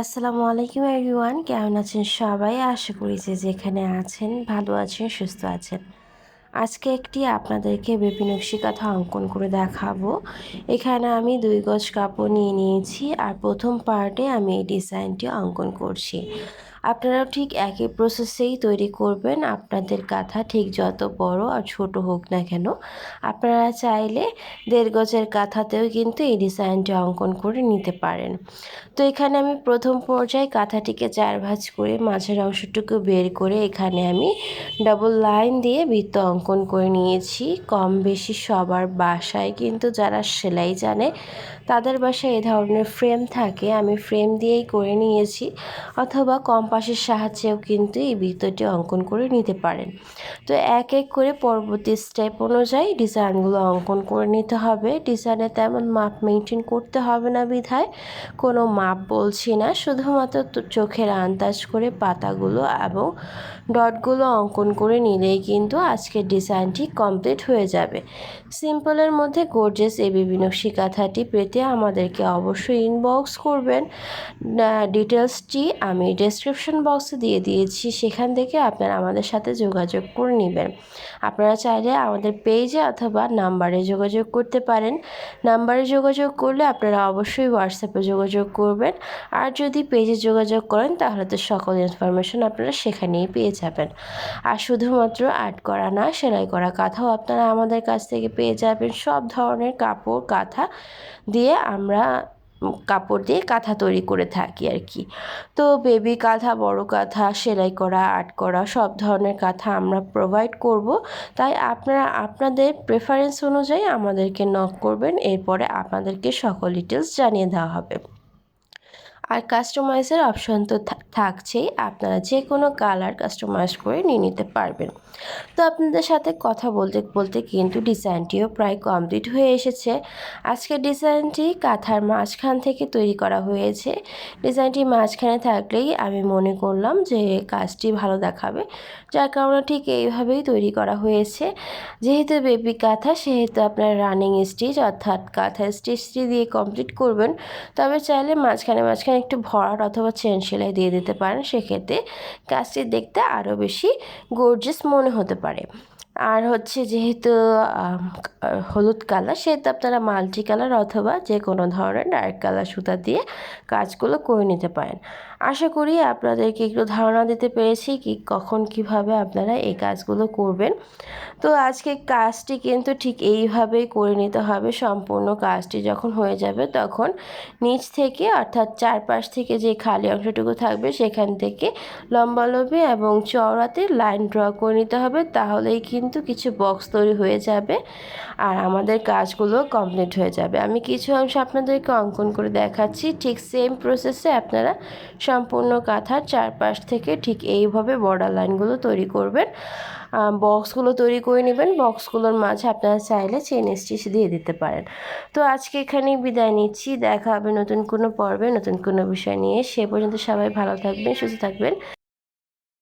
আসসালামু আলাইকুম এভরিওয়ান, কেমন আছেন সবাই? আশা করি যে যেখানে আছেন ভালো আছেন, সুস্থ আছেন। আজকে একটি আপনাদেরকে বেবি নকশি কথা অঙ্কন করে দেখাবো। এখানে আমি দুই গজ কাপড় নিয়ে নিয়েছি আর প্রথম পার্টে আমি এই ডিজাইনটি অঙ্কন করছি। আপনারাও ঠিক একই প্রসেসেই তৈরি করবেন। আপনাদের কাঁথা ঠিক যত বড় আর ছোট হোক না কেন, আপনারা চাইলে দেড় গজের কাঁথাতেও কিন্তু এই ডিজাইনটি অঙ্কন করে নিতে পারেন। তো এখানে আমি প্রথম পর্যায়ে কাঁথাটিকে চার ভাঁজ করে মাঝের অংশটুকু বের করে এখানে আমি ডাবল লাইন দিয়ে বৃত্ত অঙ্কন করে নিয়েছি। কম বেশি সবার বাসায় কিন্তু যারা সেলাই জানে, তাদের বাসায় এ ধরনের ফ্রেম থাকে। আমি ফ্রেম দিয়েই করে নিয়েছি। অথবা কম্পাসের সাহায্যেও কিন্তু এই বৃত্তটি অঙ্কন করে নিতে পারেন। তো এক এক করে পরবর্তী স্টেপ অনুযায়ী ডিজাইনগুলো অঙ্কন করে নিতে হবে। ডিজাইনে তেমন মাপ মেনটেন করতে হবে না বিধায়। কোনো মাপ বলছি না। শুধুমাত্র চোখের আন্দাজ করে পাতাগুলো এবং ডটগুলো অঙ্কন করে নিলেই কিন্তু আজকের ডিজাইনটি কমপ্লিট হয়ে যাবে। সিম্পলের মধ্যে গোর্জেস এই বিভিন্ন শিকাথাটি পেতে আমাদেরকে অবশ্যই ইনবক্স করবেন। ডিটেলসটি আমি ডেসক্রিপশন বক্সে দিয়ে দিয়েছি, সেখান থেকে আপনারা আমাদের সাথে যোগাযোগ করে নেবেন। আপনারা চাইলে আমাদের পেজে অথবা নাম্বারে যোগাযোগ করতে পারেন। নাম্বারে যোগাযোগ করলে আপনারা অবশ্যই হোয়াটসঅ্যাপে যোগাযোগ করবেন। আর যদি পেজে যোগাযোগ করেন, তাহলে তো সকল ইনফরমেশন আপনারা সেখানেই পেয়ে যাবেন। আর শুধুমাত্র আর্ট করা না, সেলাই করা কাঁথাও আপনারা আমাদের কাছ থেকে পেয়ে যাবেন। সব ধরনের কাপড়, কাঁথা দিয়ে আমরা কাপড় দিয়ে কাঁথা তৈরি করে থাকি আর কি। তো বেবি কাঁথা, বড় কাঁথা, সেলাই করা, আর্ট করা, সব ধরনের কাঁথা আমরা প্রোভাইড করব। তাই আপনারা, আপনাদের প্রেফারেন্স অনুযায়ী আমাদেরকে নক করবেন, এরপরে আপনাদেরকে সকল ডিটেলস জানিয়ে দেওয়া হবে। আর কাস্টমাইজের অপশন তো থাকছেই। আপনারা যে কোনো কালার কাস্টমাইজ করে নিয়ে নিতে পারবেন। তো আপনাদের সাথে কথা বলতে বলতে কিন্তু ডিজাইনটিও প্রায় কমপ্লিট হয়ে এসেছে। আজকের ডিজাইনটি কাঁথার মাঝখান থেকে তৈরি করা হয়েছে। ডিজাইনটি মাঝখানে থাকলেই আমি মনে করলাম যে কাজটি ভালো দেখাবে। যার কারণে ঠিক এইভাবেই তৈরি করা হয়েছে। যেহেতু বেবি কাঁথা, সেহেতু আপনার রানিং স্টিচ অর্থাৎ কাঁথা স্টিচটি দিয়ে কমপ্লিট করবেন। তবে চাইলে মাঝখানে মাঝখানে একটু ভরাট অথবা চেন সেলাই দিয়ে দিতে পারেন, সেক্ষেত্রে কাজটি দেখতে আরও বেশি গর্জেস মনে হতে পারে। আর হচ্ছে যেহেতু হলুদ কালার, সেহেতু আপনারা মাল্টি কালার অথবা যে কোনো ধরনের ডার্ক কালার সুতা দিয়ে কাজগুলো করে নিতে পারেন। আশা করি আপনাদেরকে একটু ধারণা দিতে পেরেছি কি কখন কীভাবে আপনারা এই কাজগুলো করবেন। তো আজকে কাজটি কিন্তু ঠিক এইভাবেই করে নিতে হবে। সম্পূর্ণ কাজটি যখন হয়ে যাবে তখন নিচ থেকে অর্থাৎ চারপাশ থেকে যে খালি অংশটুকু থাকবে সেখান থেকে লম্বালম্বি এবং চওড়াতে লাইন ড্র করে নিতে হবে। তাহলেই কিন্তু কিছু বক্স তৈরি হয়ে যাবে আর আমাদের কাজগুলো কমপ্লিট হয়ে যাবে। আমি কিছু অংশ আপনাদেরকে অঙ্কন করে দেখাচ্ছি। ঠিক সেম প্রসেসে আপনারা সম্পূর্ণ কাঁথার চারপাশ থেকে ঠিক এইভাবে বর্ডার লাইনগুলো তৈরি করবেন। বক্সগুলো তৈরি করে নেবেন। বক্সগুলোর মাঝে আপনারা চাইলে চেন স্টিচ দিয়ে দিতে পারেন। তো আজকে এখানেই বিদায় নিচ্ছি। দেখা হবে নতুন কোনো পর্বে, নতুন কোনো বিষয় নিয়ে। সে পর্যন্ত সবাই ভালো থাকবেন, সুস্থ থাকবেন।